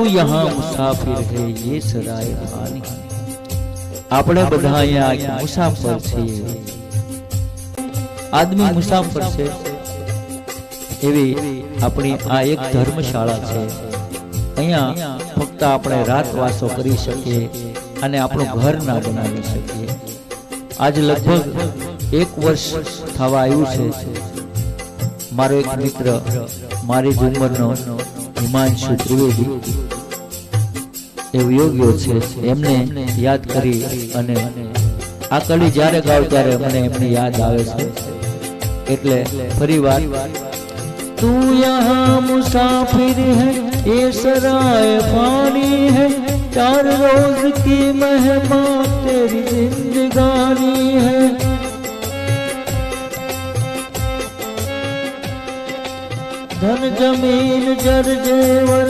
तू यहाँ मुसाफिर है ये सराय भानी આપણે બધા અહીંયા મુસાફર છીએ આદમી મુસાફર છે એવી આપણી આ એક ધર્મશાળા છે અહીંયા ફક્ત આપણે રાતવાસો કરી શકીએ અને આપણું ઘર ના બનાવી શકીએ આજ લગભગ એક વર્ષ થવા આવ્યું છે મારો એક મિત્ર મારી જ ઉંમરનો હિમાંશુ ત્રિવેદી એ યોગ્યો છે એમને યાદ કરી અને આ કડી જ્યારે ગાવ ત્યારે મને એમની યાદ આવે છે એટલે ફરીવાર તું યહાં મુસાફિર હૈ ये सराय फानी है चार रोज की मेहमान तेरी जिंदगानी ધન જમીન જર જેવ